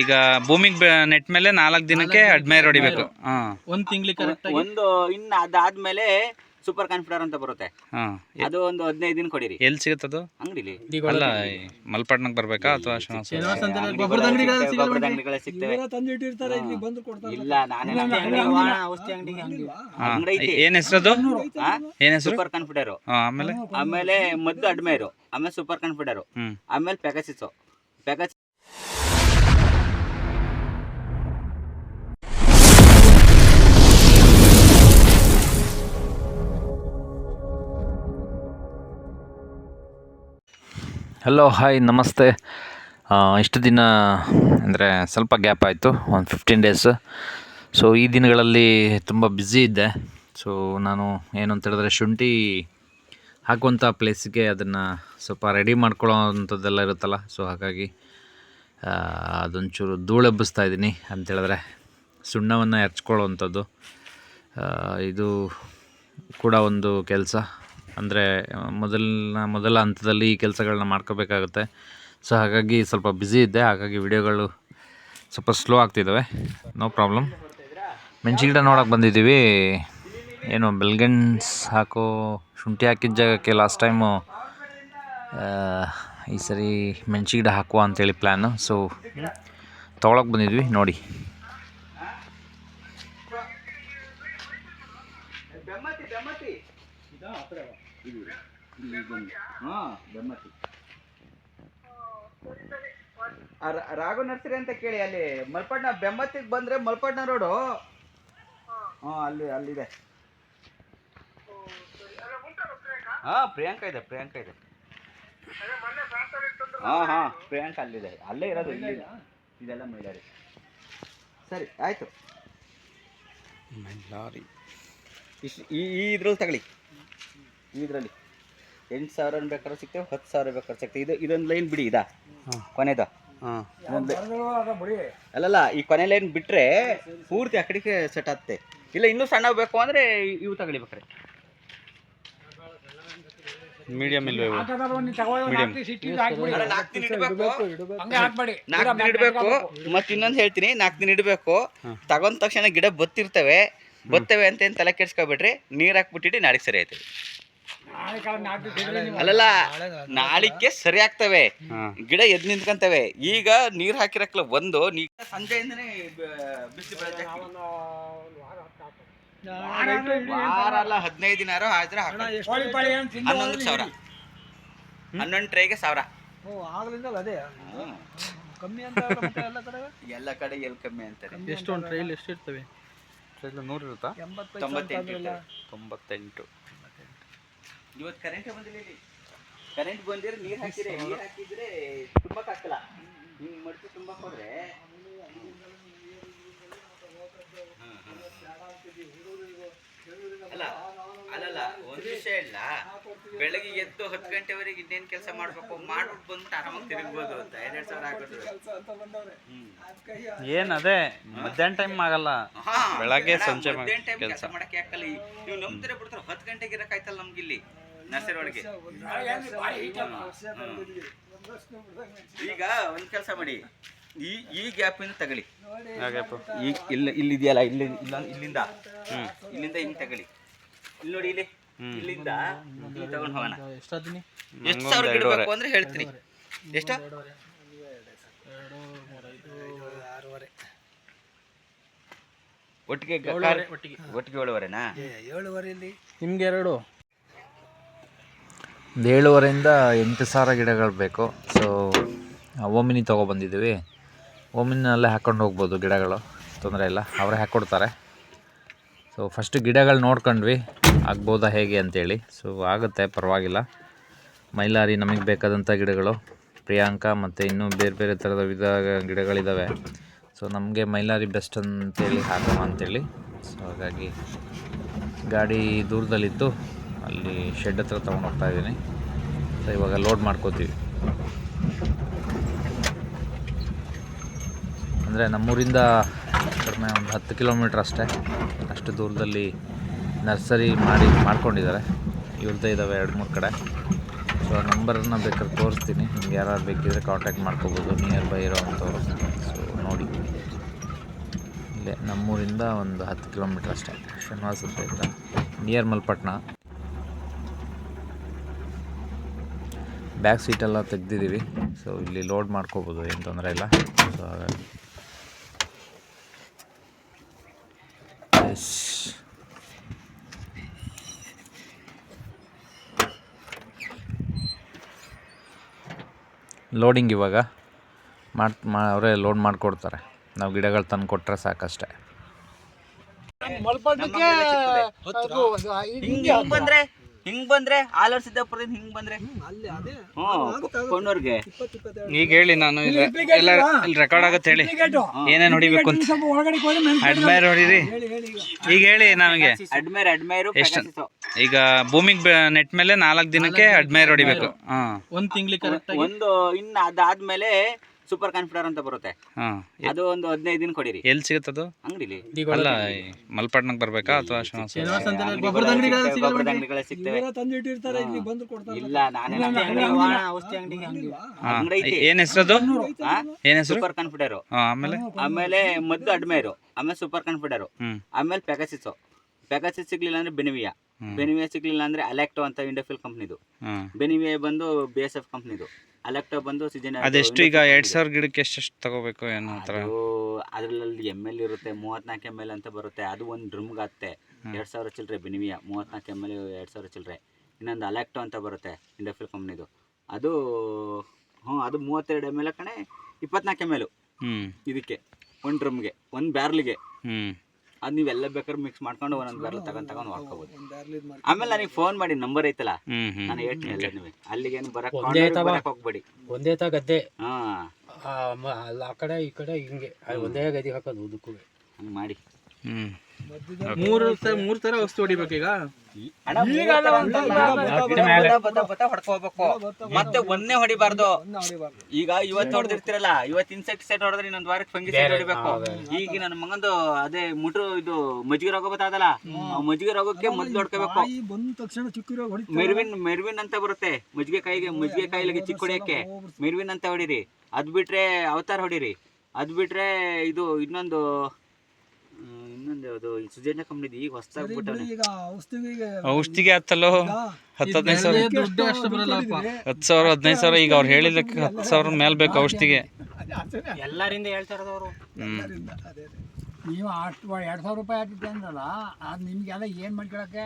ಈಗ ಭೂಮಿಗೆ ನೆಟ್ ಮೇಲೆ ನಾಲ್ಕು ದಿನಕ್ಕೆ ಅಡ್ಮೈರ್ ಹೊಡಿಬೇಕು ಹಾಂ. ಒಂದ್ ತಿಂಗ್ಳಿಗೆ ಕರೆಕ್ಟ್ ಆಗಿ? ಒಂದು ಇನ್ನು ಅದಾದ್ಮೇಲೆ ಸೂಪರ್ ಕಾನ್ಫಿಡರ್ ಅಂತ ಬರುತ್ತೆ. ಹಾಂ. ಅದು ಒಂದು ಹದಿನೈದು ದಿನ ಕೊಡಿರಿ. ಎಲ್ಲಿ ಸಿಗುತ್ತದು ಅಂಗಡಿಲಿ. ಅಲ್ಲ ಬರ್ಬೇಕಾ ಅಥವಾ ಗೊಬ್ಬರದ. ಅಂಗಡಿಗಳೇ ಸಿಗ್ತವೆ. ಇಲ್ಲಿ ಬಂದು ಕೊಡ್ತಾರೆ. ಇಲ್ಲ ನಾನೇ ನಮ್ಮ ಅಂಗಡಿ ವಾಣ ಔಷಧಿ ಅಂಗಡಿಗೆ ಅಂಗಡಿ ಐತಿ. ಏನು ಹೆಸ್ರದು? ಏನು ಹೆಸರು? ಸೂಪರ್ ಕಾನ್ಫಿಡರ್ ಆಮೇಲೆ? ಆಮೇಲೆ ಮದ್ದು ಅಡ್ಮೇರು. ಆಮೇಲೆ ಸೂಪರ್ ಕಾನ್ಫಿಡರ್ ಆಮೇಲೆ ಪ್ಯಾಕಸಿಸು ಪ್ಯಾಕಸ್ ಹಲೋ ಹಾಯ್ ನಮಸ್ತೆ. ಇಷ್ಟು ದಿನ ಅಂದರೆ ಸ್ವಲ್ಪ ಗ್ಯಾಪ್ ಆಯಿತು, ಒಂದು ಫಿಫ್ಟೀನ್ ಡೇಸ್ ಸೊ ಈ ದಿನಗಳಲ್ಲಿ ತುಂಬ ಬ್ಯುಸಿ ಇದ್ದೆ. ಸೊ ನಾನು ಏನು ಅಂತ ಹೇಳಿದ್ರೆ ಶುಂಠಿ ಹಾಕುವಂಥ ಪ್ಲೇಸಿಗೆ ಅದನ್ನು ಸ್ವಲ್ಪ ರೆಡಿ ಮಾಡ್ಕೊಳ್ಳೋ ಅಂಥದ್ದೆಲ್ಲ ಇರುತ್ತಲ್ಲ ಸೊ ಹಾಗಾಗಿ ಅದೊಂಚೂರು ಧೂಳೆಬ್ಬಿಸ್ತಾ ಇದ್ದೀನಿ ಅಂತೇಳಿದ್ರೆ ಸುಣ್ಣವನ್ನು ಎರಚ್ಕೊಳ್ಳೋವಂಥದ್ದು ಇದು ಕೂಡ ಒಂದು ಕೆಲಸ. ಅಂದರೆ ಮೊದಲಿನ, ಮೊದಲ ಹಂತದಲ್ಲಿ ಈ ಕೆಲಸಗಳನ್ನ ಮಾಡ್ಕೋಬೇಕಾಗುತ್ತೆ. ಸೊ ಹಾಗಾಗಿ ಸ್ವಲ್ಪ ಬ್ಯುಸಿ ಇದ್ದೆ. ಹಾಗಾಗಿ ವಿಡಿಯೋಗಳು ಸ್ವಲ್ಪ ಸ್ಲೋ ಆಗ್ತಿದ್ದಾವೆ ನೋ ಪ್ರಾಬ್ಲಮ್ ಮೆಣಸಿನ ಗಿಡ ನೋಡೋಕೆ ಬಂದಿದ್ದೀವಿ. ಏನು ಬೆಲ್ಗೆನ್ಸ್ ಹಾಕೋ ಶುಂಠಿ ಹಾಕಿದ ಜಾಗಕ್ಕೆ ಲಾಸ್ಟ್ ಟೈಮು ಈ ಸರಿ ಮೆಣಸಿ ಗಿಡ ಹಾಕುವ ಅಂತೇಳಿ ಪ್ಲ್ಯಾನು ಸೊ ತೊಗೊಳಕ್ಕೆ ಬಂದಿದ್ವಿ. ನೋಡಿ. ಹಾ ರಾ- ರಾಘು ನರ್ಸರಿ ಅಂತ ಕೇಳಿ ಅಲ್ಲಿ ಮಲ್ಪಣ್ಣ ಬೆಮ್ಮತ್ತಿಗೆ ಬಂದ್ರೆ ಮಲ್ಪಣ್ಣ ರೋಡು. ಹಾಂ ಅಲ್ಲಿ ಅಲ್ಲಿದೆ. ಹಾಂ ಪ್ರಿಯಾಂಕಾ ಇದೆ ಪ್ರಿಯಾಂಕಾ ಇದೆ. ಹಾ ಹಾ ಪ್ರಿಯಾಂಕಾ ಅಲ್ಲಿದೆ. ಅಲ್ಲೇ ಇರೋದು ಇಲ್ಲಿ. ಇದೆಲ್ಲ ಮೈಲಾರಿ. ಸರಿ ಆಯ್ತು. ಮೈಲಾರಿ. ಇಷ್ಟು ಈ ಈ ಇದ್ರಲ್ಲಿ ತಗೊಳ್ಳಿ. ಇದರಲ್ಲಿ. ಎಂಟು ಸಾವಿರ ಬೇಕಾದ್ರೆ ಸಿಗ್ತೇವೆ ಹತ್ತು ಸಾವಿರ ಬೇಕಾದ್ರೆ ಸಿಗ್ತೇವೆ. ಇದು ಇದೊಂದು ಲೈನ್ ಬಿಡಿ ಇದಾ? ಕೊನೆದ. ಹಾಂ. ಅಲ್ಲಲ್ಲ ಈ ಕೊನೆ ಲೈನ್ ಬಿಟ್ರೆ ಪೂರ್ತಿ ಆ ಕಡೆಗೆ ಸೆಟ್ ಆಗ್ತದೆ ಇಲ್ಲ ಇನ್ನೂ ಸಣ್ಣ ಬೇಕು ಅಂದ್ರೆ ಇವು ತಗೊಳ್ಳಿ ಮೀಡಿಯಂ ಅಲ್ಲ, ನಾಲ್ಕು ದಿನ ಇಡಬೇಕು. ನಾಲ್ಕು ದಿನ ಇಡಬೇಕು. ಮತ್ತೆ ಇನ್ನೊಂದು ಹೇಳ್ತೀನಿ ನಾಲ್ಕು ದಿನ ಇಡಬೇಕು. ತಗೊಂಡ ತಕ್ಷಣ ಗಿಡ ಬತ್ತಿರ್ತವೆ. ಬತ್ತವೆ ಅಂತ ಏನು ತಲೆ ಕೆಡ್ಸ್ಕೊಬಿಟ್ರಿ ನೀರು ಹಾಕ್ಬಿಟ್ಟಿಟ್ಟು ನಾಳೆಗೆ ಸರಿ ಆಯ್ತದೆ. ಅಲ್ಲಲ್ಲ ನಾಳಿಕೆ ಸರಿ ಆಗ್ತವೆ. ಗಿಡ ಎದ್ ನಿಂತ್ಕಂತವೆ. ಈಗ ನೀರ್ ಹಾಕಿರಕ್ಲ ಒಂದು ನೀ ಸಂಜೆಯಿಂದನೇ ಬ- ಬಿಸಿಲು ಬೀಳೋದ್ ಜಾಸ್ತಿ. ವಾರ ಅಲ್ಲ ಹದಿನೈದು ದಿನ ಆದ್ರೆ. ಹನ್ನೊಂದು ಸಾವಿರ. ಹನ್ನೊಂದು ಟ್ರೈಗೆ ಸಾವಿರ. ಅದೇ? ಹ್ಮ್. ಕಮ್ಮಿ ಅಂತ ಎಲ್ಲ ಕಡೆ? ಎಲ್ಲ ಕಮ್ಮಿ ಅಂತಾರೆ. ಎಷ್ಟು ಒಂದು ಟ್ರೈಲ್ ಎಷ್ಟಿರ್ತವೆ? ನೂರು ಇರುತ್ತಾ. ತೊಂಬತ್ತೆಂಟು. ಇವತ್ತು ಕರೆಂಟ್ ಬಂದಿಲ್ಲ ಇಲ್ಲಿ. ಕರೆಂಟ್ ಬಂದಿರ ನೀರು ಹಾಕಿದ್ರೆ ನೀರ್ ಹಾಕಿದ್ರೆ ತುಂಬಕ್ ಆಗ್ತಿಲ್ಲ ಹಿಂಗೆ ಮಡ್ಚಿ ತುಂಬಕ್ ಹೋದ್ರೆ. ಅಲ್ಲ ಅಲ್ಲಲ್ಲ ಒಂದ್ ವಿಷಯ ಇಲ್ಲ. ಬೆಳಗ್ಗೆ ಎದ್ದು ಹತ್ತು ಗಂಟೆವರೆಗೆ ಇನ್ನೇನ್ ಕೆಲಸ ಮಾಡ್ಬೇಕು? ಮಾಡ್ಬಿಟ್ಟು ಬಂದ್ಬಿಟ್ಟು ಆರಾಮಾಗಿ ತಿರುಗ್ಬೋದು ಅಂತ. ಎರಡ್ ಸಾವಿರ ಹಾಕಿದ್ರು ಏನು ಅದೇ ಮಧ್ಯಾಹ್ನ ಟೈಮ್ ಆಗಲ್ಲ. ಬೆಳಗ್ಗೆ ಸಂಜೆ ಮಧ್ಯಾಹ್ನ ಟೈಮ್ ಕೆಲಸ. ಮಾಡಕ್ಕೆ ಯಾಕಲ್ಲ? ನೀವು ನಂಬ್ತಿರ ಬಿಡ್ತಾರೆ ಹತ್ತು ಗಂಟೆಗೆ ಇರಕ್ಕಾಯ್ತಲ್ಲ ನಮ್ಗಿಲ್ಲಿ. ನರ್ಸರಿ ಈಗ ಒಂದ್ ಕೆಲಸ ಮಾಡಿ. ಈ ಈ ಗ್ಯಾಪ್ ಇಂದ ತಗೊಳ್ಳಿ. ಈ ಇಲ್ಲ ಇಲ್ಲಿದೆಯಲ್ಲ ಇಲ್ಲಿ ಇಲ್ಲ ಇಲ್ಲಿಂದ. ಇಲ್ಲಿಂದ ಹಿಂಗ್ ತಗೊಳ್ಳಿ. ಇಲ್ಲಿ ನೋಡಿ ಇಲ್ಲಿ. ಇಲ್ಲಿಂದ ಇಲ್ಲಿ ತಗೊಂಡ್ ಹೋಗೋಣ. ಎಷ್ಟು ಸಾವಿರ ಗಿಡಬೇಕು ಅಂದ್ರೆ ಹೇಳ್ತೀನಿ ಎಷ್ಟು? ಒಟ್ಟಿಗೆ ಒಟ್ಟಿಗೆ. ಒಟ್ಟಿಗೆ ಏಳುವರೆನಾ? ಏಳುವರೆ ನಿಮ್ಗೆ ಎರಡು? ಏಳುವರೆಯಿಂದ ಎಂಟು ಸಾವಿರ ಗಿಡಗಳು ಬೇಕು. ಸೊ ಓಮಿನಿ ತೊಗೊಬಂದಿದ್ದೀವಿ ಓಮಿನಲ್ಲೇ ಹಾಕ್ಕೊಂಡು ಹೋಗ್ಬೋದು ಗಿಡಗಳು. ತೊಂದರೆ ಇಲ್ಲ. ಅವರೇ ಹಾಕ್ಕೊಡ್ತಾರೆ ಸೊ ಫಸ್ಟ್ ಗಿಡಗಳು ನೋಡ್ಕೊಂಡ್ವಿ. ಆಗ್ಬೋದಾ ಹೇಗೆ ಅಂತೇಳಿ. ಸೊ ಆಗುತ್ತೆ, ಪರವಾಗಿಲ್ಲ. ಮೈಲಾರಿ ನಮಗೆ ಬೇಕಾದಂಥ ಗಿಡಗಳು. ಪ್ರಿಯಾಂಕಾ ಮತ್ತು ಇನ್ನೂ ಬೇರೆ ಬೇರೆ ಥರದ ವಿಧ ಗಿಡಗಳಿದ್ದಾವೆ ಸೊ ನಮಗೆ ಮೈಲಾರಿ ಬೆಸ್ಟ್ ಅಂತೇಳಿ ಹಾಕೋಣ ಅಂತೇಳಿ. ಸೊ ಹಾಗಾಗಿ ಗಾಡಿ ದೂರದಲ್ಲಿತ್ತು. ಅಲ್ಲಿ ಶೆಡ್ ಹತ್ರ ತೊಗೊಂಡು ಹೋಗ್ತಾ ಇದ್ದೀನಿ. ಸೊ ಇವಾಗ ಲೋಡ್ ಮಾಡ್ಕೋತೀವಿ. ಅಂದರೆ ನಮ್ಮೂರಿಂದ ಕಡಿಮೆ ಒಂದು ಹತ್ತು ಕಿಲೋಮೀಟ್ರ್ ಅಷ್ಟೇ. ಅಷ್ಟು ದೂರದಲ್ಲಿ ನರ್ಸರಿ ಮಾಡಿ ಮಾಡ್ಕೊಂಡಿದ್ದಾರೆ. ಇವ್ರದ್ದೇ ಇದ್ದಾವೆ ಎರಡು ಮೂರು ಕಡೆ. ಸೊ ನಂಬರನ್ನ ಬೇಕಾದ್ರೆ ತೋರಿಸ್ತೀನಿ. ನಿಮ್ಗೆ ಯಾರು ಬೇಕಿದ್ರೆ ಕಾಂಟ್ಯಾಕ್ಟ್ ಮಾಡ್ಕೋಬೋದು. ನಿಯರ್ ಬೈ ಇರೋ ಅಂಥವ್ರು ಸೊ ನೋಡಿ. ಇಲ್ಲೇ ನಮ್ಮೂರಿಂದ ಒಂದು ಹತ್ತು ಕಿಲೋಮೀಟ್ರ್ ಅಷ್ಟೇ. ಶ್ರೀನಿವಾಸಪುರದಿಂದ ನಿಯರ್ ಮಲ್ಪಟ್ನ ಬ್ಯಾಕ್ ಸೀಟೆಲ್ಲ ತೆಗ್ದಿದ್ದೀವಿ. ಸೊ ಇಲ್ಲಿ ಲೋಡ್ ಮಾಡ್ಕೋಬೋದು ಏನು ತೊಂದರೆ ಇಲ್ಲ. ಸೊ ಹಾಗಾಗಿ ಲೋಡಿಂಗ್ ಇವಾಗ. ಮಾಡಿ ಮಾ ಅವರೇ ಲೋಡ್ ಮಾಡಿಕೊಡ್ತಾರೆ. ನಾವು ಗಿಡಗಳು ತಂದು ಕೊಟ್ಟರೆ ಸಾಕಷ್ಟೇ. ಹಿಂಗ್ ಹಿಂಗ್ ಬಂದ್ರೆ ಹಿಂಗ್ ಬಂದ್ರೆ ಆಲೂರ್ ಸಿದ್ದಾಪುರದಿಂದ ಹಿಂಗ್ ಬಂದ್ರೆ? ಅಲ್ಲಿ ಅದೇ. ಹ್ಮ್ ಕೊಂಡೋರ್ಗೆ ಈಗ ಹೇಳಿ ನಾನು ಇಲ್ಲಿ ಎಲ್ಲ ರೆಕಾರ್ಡ್ ಆಗತ್ತೆ ಹೇಳಿ. ಏನೇನ್ ಹೊಡಿಬೇಕು ಅಂತ ಅಡ್ಮೈರ್ ಹೊಡೀರಿ ಈಗ ಹೇಳಿ ನಮಗೆ. ಅಡ್ಮೈರ್ ಅಡ್ಮೈರ್ ಎಷ್ಟು? ಈಗ ಭೂಮಿಗೆ ನೆಟ್ ಮೇಲೆ ನಾಲ್ಕು ದಿನಕ್ಕೆ ಅಡ್ಮೈರ್ ಹೊಡಿಬೇಕು. ಒಂದ್ ತಿಂಗ್ಳಿಗೆ ಒಂದು ಇನ್ನ ಅದಾದ್ಮೇಲೆ ಸೂಪರ್ ಕಾನ್ಫಿಡರ್ ಅಂತ ಬರುತ್ತೆ. ಹಾಂ ಅದು ಒಂದು ಹದಿನೈದು ದಿನ ಕೊಡಿರಿ. ಎಲ್ಲಿ ಅದು ಅಂಗಡಿಲಿ. ಅಲ್ಲ ಬರ್ಬೇಕಾ ಅಥವಾ ಸಿಗ್ತವೆ ಇಲ್ಲಿ ನಾನೇ ಔಷಧಿ ಅಂಗಡಿ ಏನು ಹೆಸರದು? ಏನು ಹೆಸರು? ಸೂಪರ್ ಕಾನ್ಫಿಡರ್ ಆಮೇಲೆ? ಆಮೇಲೆ ಮದ್ದು ಅಡ್ಮೇರು ಆಮೇಲೆ ಸೂಪರ್ ಕಾನ್ಫಿಡರ್ ಆಮೇಲೆ ಪ್ಯಾಕಸಿಸ್ ಪ್ಯಾಕಸಿಸ್ ಸಿಗ್ಲಿಲ್ಲ ಅಂದ್ರೆ ಬೆನಿವಿಯಾ ಬೆನಿವಿಯಾ ಸಿಗ್ಲಿಲ್ಲ ಅಂದ್ರೆ ಅಲೆಕ್ಟೋ ಅಂತ ಇಂಡೋಫಿಲ್ ಕಂಪ್ನಿದು ಬೆನಿವಿಯಾ ಬಂದು ಬಿ ಎಸ್ ಎಫ್ ಕಂಪ್ನಿದು ಅಲೆಕ್ಟೋ ಬಂದು ಸಿಜನ್ ಅದೆಷ್ಟು ಈಗ ಎರಡು ಸಾವಿರ ಗಿಡಕ್ಕೆ ಎಷ್ಟು ತಗೋಬೇಕು ಏನೋ ಅದರಲ್ಲಿ ಥರ? ಅದು ಎಂ ಎಲ್ ಇರುತ್ತೆ ಮೂವತ್ನಾಲ್ಕು ಎಂ ಎಲ್ ಅಂತ ಬರುತ್ತೆ. ಅದು ಒಂದು ಡ್ರಮ್ಗೆ ಆಗುತ್ತೆ ಎರಡು ಸಾವಿರ ಚಿಲ್ಲರೆ ಬಿನಿಮಿಯ ಮೂವತ್ನಾಲ್ಕು ಎಂ ಎಲ್ ಎರಡು ಸಾವಿರ ಚಿಲ್ಲರೆ ಇನ್ನೊಂದು ಅಲೆಕ್ಟೋ ಅಂತ ಬರುತ್ತೆ ಇಂಡಫಿಲ್ ಕಂಪ್ನಿದು ಅದು ಹ್ಞೂ ಅದು ಮೂವತ್ತೆರಡು ಎಂ ಎಲ್ ಕಣೆ ಇಪ್ಪತ್ನಾಲ್ಕು ಎಂ ಎಲ್ ಇದಕ್ಕೆ ಒಂದು ಡ್ರಮ್ಗೆ ಒಂದು ಬ್ಯಾರ್ಲಿಗೆ ಹ್ಞೂ ಅದು ನೀವೆಲ್ಲ ಬೇಕಾದ್ರೆ ಮಿಕ್ಸ್ ಮಾಡ್ಕೊಂಡು ಒಂದೊಂದು ಬ್ಯಾರ್ಲ್ ತಗೊಂಡ್ ತಗೊಂಡು ಹಾಕೋಬೋದು ಮಾಡಿ ಆಮೇಲೆ ನನಗೆ ಫೋನ್ ಮಾಡಿ ನಂಬರ್ ಐತಲ್ಲ? ನಾನು ಹೇಳ್ತೀನಿ ಎಲ್ಲ ನೀವು ಅಲ್ಲಿಗೇನು ಬರಕ್ ಒಂದೇ ತವ. ಬರಕ್ ಹೋಗ್ಬೇಡಿ. ಒಂದೇ ತ ಗದ್ದೆ? ಹಾ. ಆ, ಮ- ಅಲ್ಲ ಆ ಕಡೆ ಈ ಕಡೆ ಹಿಂಗೆ. ಅದು ಒಂದೇ ಗದ್ದೆ ಹಾಕೋದು ಉದಕ್ಕೂ. ಹಂಗ್ ಮಾಡಿ. ಮೂರು ಮೂರ್ ತರ ಔಷಧಿ ಹೊಡಿಬೇಕು ಈಗ. ಹೊಡ್ಕೋಬೇಕು. ಮತ್ತೆ ಒಂದೇ ಹೊಡಿಬಾರ್ದು. ಈಗ ಇವತ್ತು ಹೊಡೆದಿರ್ತಿರಲ್ಲ ಇವತ್ತು ಇನ್ಸೆಕ್ಟಿಸೈಡ್ ಹೊಡೆದ್ರೆ ಇನ್ನೊಂದ್ ವಾರಕ್ಕೆ ಫಂಗಿಸೈಡ್ ಹೊಡಿಬೇಕು. ಈಗ ನನ್ನ ಮಗಂದು ಅದೇ ಮುಟ್ರು ಇದು ಮಜ್ಜಿಗೆ ರೋಗ ಬತ್ತಾದಲ್ಲ ಆ ಮಜ್ಜಿಗೆ ರೋಗಕ್ಕೆ ಮೊದ್ಲು ಹೊಡ್ಕೋಬೇಕು ಮೆರ್ವಿನ್ ಮೆರ್ವಿನ್ ಅಂತ ಬರುತ್ತೆ. ಮಜ್ಜಿಗೆ ಕಾಯಿಗೆ ಮಜ್ಜಿಗೆ ಕಾಯಿಲೆಗೆ ಚಿಕ್ಕ ಹೊಡಿಯಕ್ಕೆ ಮೆರ್ವಿನ್ ಅಂತ ಹೊಡಿರಿ. ಅದ್ ಬಿಟ್ರೆ ಅವತಾರ ಹೊಡಿರಿ. ಅದ್ ಬಿಟ್ರೆ ಇದು ಇನ್ನೊಂದು ಹ್ಮ್, ಇನ್ನೊಂದು ಯಾವುದು ಈ ಸುಜೇಂದ್ರ ಕಂಪ್ನಿದು ಈಗ ಹೊಸದಾಗಿ ಬಿಟ್ಟವನೆ ಈಗ ಔಷಧಿಗೆ ಔಷಧಿಗೆ ಹತ್ತಲ್ಲೋ ಹತ್ತು ಹದಿನೈದು ಸಾವಿರ. ದುಡ್ಡು ಅಷ್ಟು ಬರಲ್ಲಪ್ಪ ಹತ್ತು ಸಾವಿರ ಹದಿನೈದು ಸಾವಿರ ಈಗ ಅವ್ರು ಹೇಳಿದ್ದಕ್ಕೆ ಹತ್ತು ಸಾವಿರ ಮೇಲೆ ಬೇಕು ಔಷಧಿಗೆ. ಎಲ್ಲರಿಂದ ಹೇಳ್ತಾ ನೀವು ಅಷ್ಟು ಎರಡು ಸಾವಿರ ರೂಪಾಯಿ ಹಾಕಿದ್ದೆ ಅಂದ್ರಲ್ಲ ಅದು ನಿಮಗೆಲ್ಲ ಏನು ಮಾಡ್ಕೊಳಕ್ಕೆ?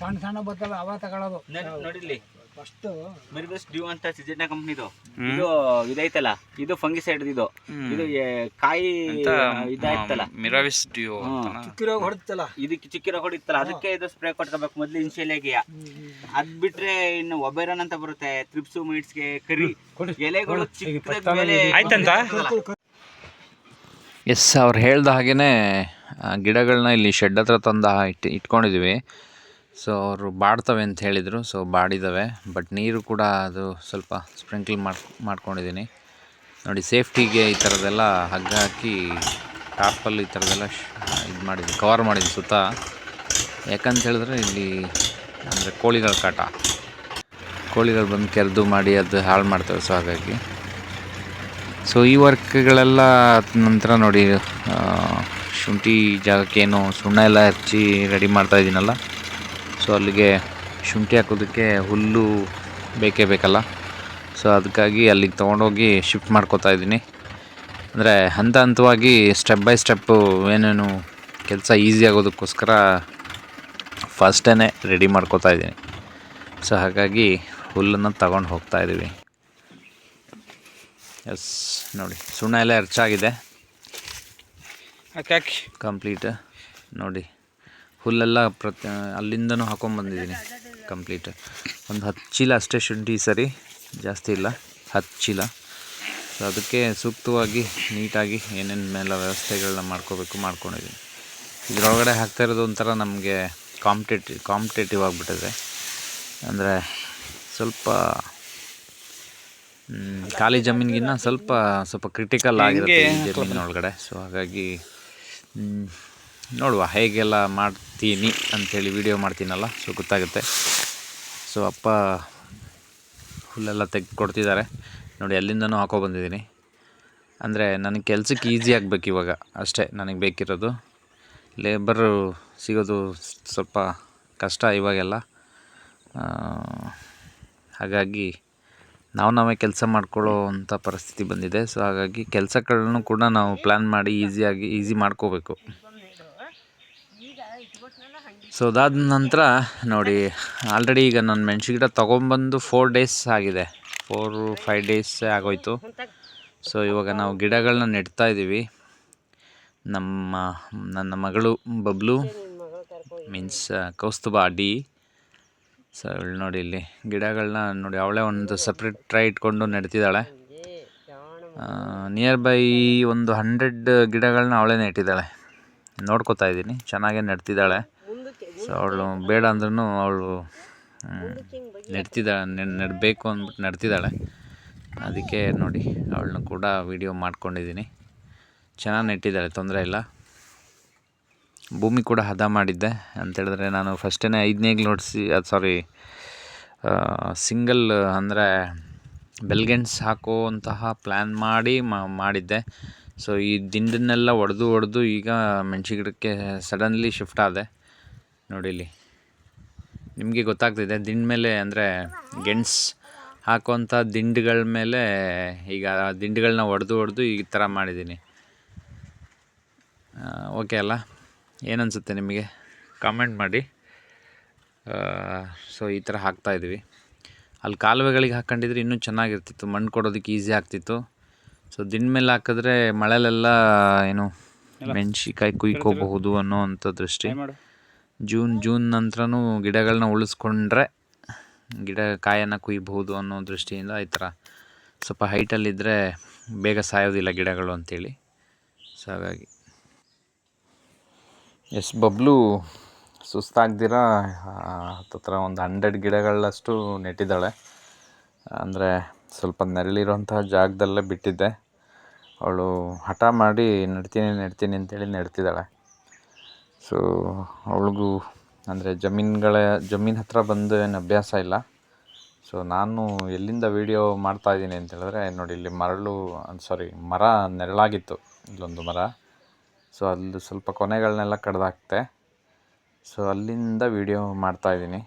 ಸಣ್ಣ ಸಣ್ಣ ಬರ್ತಲ್ಲ ಅವ ತಗೊಳ್ಳೋದು ನೋಡಿರ್ಲಿ. ಫಸ್ಟ್ ಮೆರ್ವಿಸ್ ಡ್ಯೂ ಅಂತ ಸಿಜೆಟ್ನ ಕಂಪ್ನಿದು ಇದು. ಇದೈತಲ್ಲ ಇದು ಫಂಗಿಸೈಡ್ ಇದು. ಇದು ಕಾಯಿ ಇದಾಯ್ತಲ್ಲ. ಮಿರಾವಿಸ್ ಡ್ಯೂ ಹ್ಮ್. ಚಿಕ್ಕಿರೋ ಹೊಡಿತಲ್ಲ. ಇದಕ್ಕೆ ಚಿಕ್ಕಿರೋ ಹೊಡಿತಲ್ಲ ಅದಕ್ಕೆ ಇದು ಸ್ಪ್ರೇ ಕೊಟ್ಕೋಬೇಕು ಇನ್ಶಿಯಲ್ ಇನ್ಶಿಯಲಿಗೆ ಅದ್ ಬಿಟ್ರೆ ಇನ್ನು ಒಬೆರನ್ ಅಂತ ಬರುತ್ತೆ ತ್ರಿಪ್ಸು ಮೈಟ್ಸ್ಗೆ ಕರಿ. ಎಲೆಗಳು ಚಿಕ್ಕದಾಗಿ ಮೇಲೆ ಆಯ್ತಂತ? ಎಸ್ ಅವ್ರು ಹೇಳ್ದ ಹಾಗೆಯೇ ಗಿಡಗಳನ್ನ ಇಲ್ಲಿ ಶೆಡ್ ಹತ್ರ ತಂದ ಇಟ್ಕೊಂಡಿದೀವಿ. ಇಟ್ಕೊಂಡಿದ್ದೀವಿ ಸೊ ಅವರು ಬಾಡ್ತವೆ ಅಂತ ಹೇಳಿದರು. ಸೊ ಬಾಡಿದ್ದಾವೆ ಬಟ್ ನೀರು ಕೂಡ ಅದು ಸ್ವಲ್ಪ ಸ್ಪ್ರಿಂಕ್ಲ್ ಮಾಡಿ ಮಾಡ್ಕೊಂಡಿದ್ದೀನಿ ನೋಡಿ ಸೇಫ್ಟಿಗೆ ಈ ಥರದ್ದೆಲ್ಲ ಹಗ್ಗ ಹಾಕಿ, ಟಾಪಲ್ಲಿ ಈ ಥರದ್ದೆಲ್ಲ ಇದು ಮಾಡಿದ್ವಿ ಕವರ್ ಮಾಡಿದ್ವಿ ಸುತ್ತ. ಯಾಕಂತ ಹೇಳಿದ್ರೆ ಇಲ್ಲಿ ಅಂದರೆ ಕೋಳಿಗಳ ಕಾಟ. ಕೋಳಿಗಳು ಬಂದು ಕೆರೆದು ಮಾಡಿ ಅದು ಹಾಳು ಮಾಡ್ತವೆ ಸೊ ಹಾಗಾಗಿ. ಸೊ ಈ ವರ್ಕ್ಗಳೆಲ್ಲ ನಂತರ ನೋಡಿ ಶುಂಠಿ ಜಾಗಕ್ಕೆ ಏನು ಸುಣ್ಣ ಎಲ್ಲ ಹಚ್ಚಿ ರೆಡಿ ಮಾಡ್ತಾ ಇದ್ದೀನಲ್ಲ ಸೊ ಅಲ್ಲಿಗೆ ಶುಂಠಿ ಹಾಕೋದಕ್ಕೆ ಹುಲ್ಲು ಬೇಕೇ ಬೇಕಲ್ಲ. ಸೊ ಅದಕ್ಕಾಗಿ ಅಲ್ಲಿಗೆ ತೊಗೊಂಡೋಗಿ ಶಿಫ್ಟ್ ಮಾಡ್ಕೋತಾ ಇದ್ದೀನಿ. ಅಂದರೆ ಹಂತ ಹಂತವಾಗಿ ಸ್ಟೆಪ್ ಬೈ ಸ್ಟೆಪ್ಪು ಏನೇನು ಕೆಲಸ ಈಸಿ ಆಗೋದಕ್ಕೋಸ್ಕರ ಫಸ್ಟೇ ರೆಡಿ ಮಾಡ್ಕೋತಾ ಇದ್ದೀನಿ. ಸೊ ಹಾಗಾಗಿ ಹುಲ್ಲನ್ನು ತಗೊಂಡು ಹೋಗ್ತಾ ಇದ್ದೀವಿ. ಎಸ್ ನೋಡಿ ಸುಣ್ಣ ಎಲ್ಲ ಹೆಚ್ಚಾಗಿದೆ ಕಂಪ್ಲೀಟ್ ನೋಡಿ. ಹುಲ್ಲೆಲ್ಲ ಪ್ರತಿ ಅಲ್ಲಿಂದನೂ ಹಾಕೊಂಬಂದಿದ್ದೀನಿ ಕಂಪ್ಲೀಟ್ ಒಂದು ಹತ್ತು ಚೀಲ ಅಷ್ಟೇ ಶುಂಠಿ ಸರಿ ಜಾಸ್ತಿ ಇಲ್ಲ ಹತ್ತು ಚೀಲ. ಸೊ ಅದಕ್ಕೆ ಸೂಕ್ತವಾಗಿ ನೀಟಾಗಿ ಏನೇನು ಮೇಲೆ ವ್ಯವಸ್ಥೆಗಳನ್ನ ಮಾಡ್ಕೋಬೇಕು ಮಾಡ್ಕೊಂಡಿದ್ದೀನಿ. ಇದರೊಳಗಡೆ ಹಾಕ್ತಾ ಇರೋದು ಒಂಥರ ನಮಗೆ ಕಾಂಪಿಟೇಟಿವ್ ಕಾಂಪಿಟೇಟಿವ್ ಆಗಿಬಿಟ್ಟಿದೆ. ಅಂದರೆ ಸ್ವಲ್ಪ ಖಾಲಿ ಜಮೀನಿಗಿನ್ನ ಸ್ವಲ್ಪ ಸ್ವಲ್ಪ ಕ್ರಿಟಿಕಲ್ ಆಗಿರುತ್ತೆ ಜಮೀನಿನೊಳಗಡೆ. ಸೊ ಹಾಗಾಗಿ ನೋಡುವ ಹೇಗೆಲ್ಲ ಮಾಡ್ತೀನಿ ಅಂಥೇಳಿ ವಿಡಿಯೋ ಮಾಡ್ತೀನಲ್ಲ ಸೊ ಗೊತ್ತಾಗುತ್ತೆ. ಸೊ ಅಪ್ಪ ಹುಲ್ಲೆಲ್ಲ ತೆಗೆದು ಕೊಡ್ತಿದ್ದಾರೆ ನೋಡಿ ಅಲ್ಲಿಂದನೂ ಹಾಕೋ ಬಂದಿದ್ದೀನಿ. ಅಂದರೆ ನನಗೆ ಕೆಲಸಕ್ಕೆ ಈಸಿ ಆಗಬೇಕು ಇವಾಗ, ಅಷ್ಟೇ ನನಗೆ ಬೇಕಿರೋದು. ಲೇಬರು ಸಿಗೋದು ಸ್ವಲ್ಪ ಕಷ್ಟ ಇವಾಗೆಲ್ಲ. ಹಾಗಾಗಿ ನಾವು ನಾವೇ ಕೆಲಸ ಮಾಡ್ಕೊಳ್ಳೋ ಅಂಥ ಪರಿಸ್ಥಿತಿ ಬಂದಿದೆ. ಸೊ ಹಾಗಾಗಿ ಕೆಲಸಗಳನ್ನು ಕೂಡ ನಾವು ಪ್ಲ್ಯಾನ್ ಮಾಡಿ ಈಸಿಯಾಗಿ ಈಸಿ ಮಾಡ್ಕೋಬೇಕು. ಸೊ ಅದಾದ ನಂತರ ನೋಡಿ ಆಲ್ರೆಡಿ ಈಗ ನಾನು ಮೆಣಸು ಗಿಡ ತೊಗೊಂಬಂದು ಫೋರ್ ಡೇಸ್ ಆಗಿದೆ. ಫೋರ್ ಫೈವ್ ಡೇಸ್ ಆಗೋಯ್ತು. ಸೊ ಇವಾಗ ನಾವು ಗಿಡಗಳನ್ನ ನೆಡ್ತಾ ಇದ್ದೀವಿ ನಮ್ಮ, ನನ್ನ ಮಗಳು Bablu means Kaustubha D so ಇವಳು ನೋಡಿ ಇಲ್ಲಿ ಗಿಡಗಳನ್ನ ನೋಡಿ, ಅವಳೇ ಒಂದು ಸಪ್ರೇಟ್ ಟ್ರೈ ಇಟ್ಕೊಂಡು ನೆಡ್ತಿದ್ದಾಳೆ. ನಿಯರ್ ಬೈ ಒಂದು ಹಂಡ್ರೆಡ್ ಗಿಡಗಳನ್ನ ಅವಳೇ ನೆಟ್ಟಿದ್ದಾಳೆ. ನೋಡ್ಕೊತಾ ಇದ್ದೀನಿ, ಚೆನ್ನಾಗೇ ನೆಡ್ತಿದ್ದಾಳೆ. ಸೊ ಅವಳು ಬೇಡ ಅಂದ್ರೂ ಅವಳು ನೆಡ್ತಿದ್ದಾಳೆ, ನೆಡ್, ನೆಡಬೇಕು ಅಂದ್ಬಿಟ್ಟು ನೆಡ್ತಿದ್ದಾಳೆ. ಅದಕ್ಕೆ ನೋಡಿ, ಅವಳನ್ನ ಕೂಡ ವಿಡಿಯೋ ಮಾಡ್ಕೊಂಡಿದ್ದೀನಿ. ಚೆನ್ನಾಗಿ ನೆಟ್ಟಿದ್ದಾಳೆ, ತೊಂದರೆ ಇಲ್ಲ. ಭೂಮಿ ಕೂಡ ಹದ ಮಾಡಿದ್ದೆ. ಅಂತೇಳಿದ್ರೆ ನಾನು ಫಸ್ಟೇ ಐದನೇಗೆ ನೋಡಿಸಿ, ಅದು ಸಾರಿ ಸಿಂಗಲ್ ಅಂದರೆ ಬೆಲ್ಗೆನ್ಸ್ ಹಾಕುವಂತಹ ಪ್ಲ್ಯಾನ್ ಮಾಡಿ ಮಾಡಿದ್ದೆ. ಸೊ ಈ ದಿಂಡನ್ನೆಲ್ಲ ಒಡೆದು ಒಡೆದು ಈಗ ಮೆಣಸಿ ಗಿಡಕ್ಕೆ ಸಡನ್ಲಿ ಶಿಫ್ಟ್ ಆದೆ. ನೋಡಿ ಇಲ್ಲಿ ನಿಮಗೆ ಗೊತ್ತಾಗ್ತಿದೆ ದಿಂಡ್ ಮೇಲೆ ಅಂದರೆ ಗೆಣಸ್ ಹಾಕುವಂಥ ದಿಂಡುಗಳ ಮೇಲೆ ಈಗ ಆ ದಿಂಡುಗಳನ್ನ ಒಡೆದು ಒಡೆದು ಈ ಥರ ಮಾಡಿದ್ದೀನಿ. ಓಕೆ ಅಲ್ಲ? ಏನನ್ಸುತ್ತೆ ನಿಮಗೆ? ಕಾಮೆಂಟ್ ಮಾಡಿ. ಸೊ ಈ ಥರ ಹಾಕ್ತಾಯಿದ್ವಿ ಅಲ್ಲಿ ಕಾಲುವೆಗಳಿಗೆ ಹಾಕ್ಕೊಂಡಿದ್ರೆ ಇನ್ನೂ ಚೆನ್ನಾಗಿರ್ತಿತ್ತು. ಮಣ್ಣು ಕೊಡೋದಕ್ಕೆ ಈಸಿ ಆಗ್ತಿತ್ತು. ಸೊ ದಿಂಡ ಮೇಲೆ ಹಾಕಿದ್ರೆ ಮಳೆಲೆಲ್ಲ ಏನು ಮೆಣಸಿಕಾಯಿ ಕುಯ್ಕೋಬಹುದು ಅನ್ನೋ ಅಂಥ ದೃಷ್ಟಿ. ಜೂನ್ ಜೂನ್ ನಂತರನೂ ಗಿಡಗಳನ್ನ ಉಳಿಸ್ಕೊಂಡ್ರೆ ಗಿಡ ಕಾಯನ್ನು ಕುಯ್ಬಹುದು ಅನ್ನೋ ದೃಷ್ಟಿಯಿಂದ ಈ ಥರ ಸ್ವಲ್ಪ ಹೈಟಲ್ಲಿದ್ದರೆ ಬೇಗ ಸಾಯೋದಿಲ್ಲ ಗಿಡಗಳು ಅಂಥೇಳಿ ಸೊ ಹಾಗಾಗಿ. ಎಸ್, ಬಬ್ಲು ಸುಸ್ತಾಗ್ದಿರ ಹತ್ತತ್ರ ಒಂದು ಹಂಡ್ರೆಡ್ ಗಿಡಗಳಷ್ಟು ನೆಟ್ಟಿದ್ದಾಳೆ. ಅಂದರೆ ಸ್ವಲ್ಪ ನೆರಳಿರೋಂಥ ಜಾಗದಲ್ಲೇ ಬಿಟ್ಟಿದ್ದೆ. ಅವಳು ಹಠ ಮಾಡಿ ನೆಡ್ತೀನಿ ನೆಡ್ತೀನಿ ಅಂತೇಳಿ ನೆಡ್ತಿದ್ದಾಳೆ. ಸೊ ಅವ್ಳಿಗೂ ಅಂದರೆ ಜಮೀನುಗಳ ಜಮೀನು ಹತ್ತಿರ ಬಂದು ಏನು ಅಭ್ಯಾಸ ಇಲ್ಲ. ಸೊ ನಾನು ಎಲ್ಲಿಂದ ವೀಡಿಯೋ ಮಾಡ್ತಾ ಇದ್ದೀನಿ ಅಂತ ಹೇಳಿದ್ರೆ ನೋಡಿ ಇಲ್ಲಿ ಮರಳು ಸಾರಿ ಮರ ನೆರಳಾಗಿತ್ತು. ಇಲ್ಲೊಂದು ಮರ. ಸೊ ಅಲ್ಲಿ ಸ್ವಲ್ಪ ಕೊನೆಗಳನ್ನೆಲ್ಲ ಕಡ್ದಾಕ್ತೆ. ಸೊ ಅಲ್ಲಿಂದ ವೀಡಿಯೋ ಮಾಡ್ತಾಯಿದ್ದೀನಿ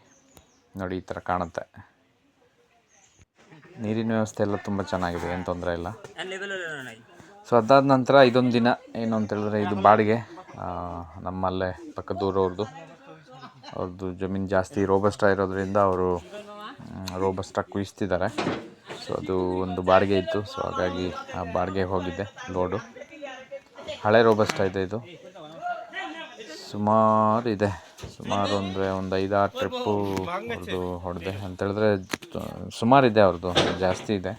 ನೋಡಿ ಈ ಥರ ಕಾಣುತ್ತೆ. ನೀರಿನ ವ್ಯವಸ್ಥೆ ಎಲ್ಲ ತುಂಬ ಚೆನ್ನಾಗಿದೆ ಏನು ತೊಂದರೆ ಇಲ್ಲ. ಸೊ ಅದಾದ ನಂತರ ಇದೊಂದು ದಿನ ಏನು ಅಂತ ಹೇಳಿದ್ರೆ ಇದು ಬಾಡಿಗೆ. ನಮ್ಮಲ್ಲೇ ಪಕ್ಕದೂರವ್ರದ್ದು ಅವ್ರದ್ದು ಜಮೀನು ಜಾಸ್ತಿ ರೋಬಸ್ಟ ಇರೋದ್ರಿಂದ ಅವರು ರೋಬಸ್ಟಾಗಿ ಕುಯಿಸ್ತಿದ್ದಾರೆ. ಸೊ ಅದು ಒಂದು ಬಾಡಿಗೆ ಇತ್ತು. ಸೊ ಹಾಗಾಗಿ ಆ ಬಾಡಿಗೆ ಹೋಗಿದ್ದೆ ಲೋಡು ಹಳೆ ರೋಬಸ್ಟ ಇದೆ ಇದು? ಸುಮಾರು ಇದೆ. ಸುಮಾರು ಅಂದರೆ ಒಂದು ಐದಾರು ಟ್ರಿಪ್ಪು ಅವ್ರದ್ದು ಹೊಡೆದೆ. ಅಂತೇಳಿದ್ರೆ ಸುಮಾರು ಇದೆ ಅವ್ರದ್ದು ಜಾಸ್ತಿ ಇದೆ.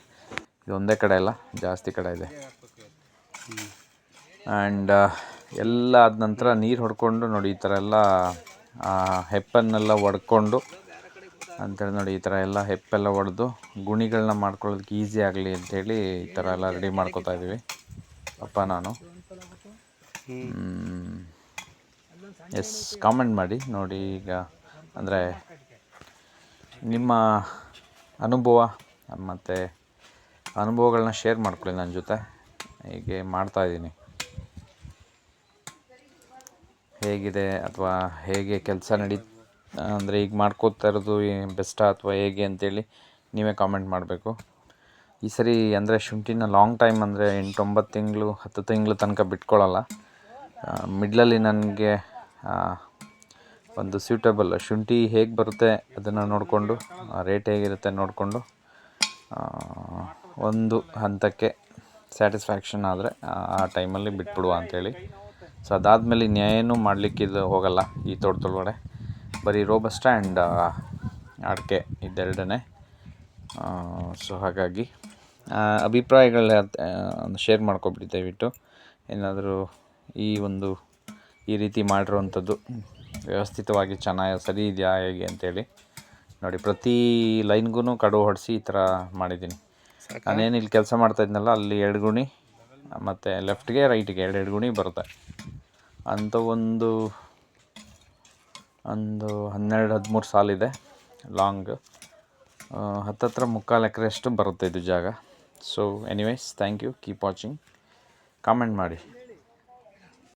ಇದು ಒಂದೇ ಕಡೆ ಇಲ್ಲ ಜಾಸ್ತಿ ಕಡೆ ಇದೆ. ಆ್ಯಂಡ್ ಎಲ್ಲ ಆದ ನಂತರ ನೀರು ಹೊಡ್ಕೊಂಡು ನೋಡಿ ಈ ಥರ ಎಲ್ಲ ಹೆಪ್ಪನ್ನೆಲ್ಲ ಒಡ್ಕೊಂಡು ಅಂತೇಳಿ ನೋಡಿ ಈ ಥರ ಎಲ್ಲ ಹೆಪ್ಪೆಲ್ಲ ಒಡೆದು ಗುಣಿಗಳನ್ನ ಮಾಡ್ಕೊಳ್ಳೋದಕ್ಕೆ ಈಸಿ ಆಗಲಿ ಅಂಥೇಳಿ ಈ ಥರ ಎಲ್ಲ ರೆಡಿ ಮಾಡ್ಕೋತಾ ಇದ್ದೀವಿ. ಅಪ್ಪ, ನಾನು. ಎಸ್ ಕಾಮೆಂಟ್ ಮಾಡಿ. ನೋಡಿ ಈಗ ಅಂದರೆ ನಿಮ್ಮ ಅನುಭವ, ಮತ್ತು ಅನುಭವಗಳನ್ನ ಶೇರ್ ಮಾಡ್ಕೊಳ್ಳಿ ನನ್ನ ಜೊತೆ. ಹೀಗೆ ಮಾಡ್ತಾಯಿದ್ದೀನಿ ಹೇಗಿದೆ ಅಥವಾ ಹೇಗೆ ಕೆಲಸ ನಡಿ ಅಂದರೆ ಈಗ ಮಾಡ್ಕೋತಾ ಇರೋದು ಬೆಸ್ಟಾ ಅಥವಾ ಹೇಗೆ ಅಂತೇಳಿ ನೀವೇ ಕಾಮೆಂಟ್ ಮಾಡಬೇಕು. ಈ ಸರಿ ಅಂದರೆ ಶುಂಠಿನ ಲಾಂಗ್ ಟೈಮ್ ಅಂದರೆ ಎಂಟೊಂಬತ್ತು ತಿಂಗಳು, ಹತ್ತು ತಿಂಗಳು ತನಕ ಬಿಟ್ಕೊಳ್ಳಲ್ಲ ಮಿಡ್ಲಲ್ಲಿ ನನಗೆ ಒಂದು ಸ್ಯೂಟಬಲ್ ಶುಂಠಿ ಹೇಗೆ ಬರುತ್ತೆ ಅದನ್ನು ನೋಡಿಕೊಂಡು ರೇಟ್ ಹೇಗಿರುತ್ತೆ ನೋಡಿಕೊಂಡು ಒಂದು ಹಂತಕ್ಕೆ ಸ್ಯಾಟಿಸ್ಫ್ಯಾಕ್ಷನ್ ಆದರೆ, ಆ ಟೈಮಲ್ಲಿ ಬಿಟ್ಬಿಡುವ ಅಂಥೇಳಿ ಸೊ ಅದಾದಮೇಲೆ ಇನ್ನೇನು ಮಾಡಲಿಕ್ಕಿದು ಹೋಗಲ್ಲ ಈ ತೋಟದೊಳಗಡೆ ಬರೀ ರೋಬಸ್ಟ ಆ್ಯಂಡ್ ಅಡಿಕೆ ಇದೆರಡನೇ ಸೊ ಹಾಗಾಗಿ ಅಭಿಪ್ರಾಯಗಳ ಶೇರ್ ಮಾಡ್ಕೊಬಿಡಿ ದಯವಿಟ್ಟು. ಏನಾದರೂ ಈ ಒಂದು ಈ ರೀತಿ ಮಾಡಿರೋವಂಥದ್ದು ವ್ಯವಸ್ಥಿತವಾಗಿ ಚೆನ್ನಾಗಿ ಸರಿ ಇದೆಯಾ ಹೇಗೆ ಅಂತೇಳಿ ನೋಡಿ. ಪ್ರತಿ ಲೈನ್ಗೂ ಕಡು ಹೊಡೆಸಿ ಈ ಥರ ಮಾಡಿದ್ದೀನಿ. ನಾನೇನು ಇಲ್ಲಿ ಕೆಲಸ ಮಾಡ್ತಾಯಿದ್ನಲ್ಲ ಅಲ್ಲಿ ಎರಡು ಗುಣಿ ಮತ್ತು ಲೆಫ್ಟ್ಗೆ ರೈಟ್ಗೆ ಎರಡೆರಡು ಎರಡು ಗುಣಿ ಬರುತ್ತೆ. ಅಂತ ಒಂದು ಒಂದು ಹನ್ನೆರಡು, ಹದಿಮೂರು ಸಾಲಿದೆ ಲಾಂಗ್. ಹತ್ತತ್ರ ಮುಕ್ಕಾಲು ಎಕರೆಯಷ್ಟು ಬರುತ್ತೆ ಇದು ಜಾಗ. So anyways thank you keep watching comment ಮಾಡಿ.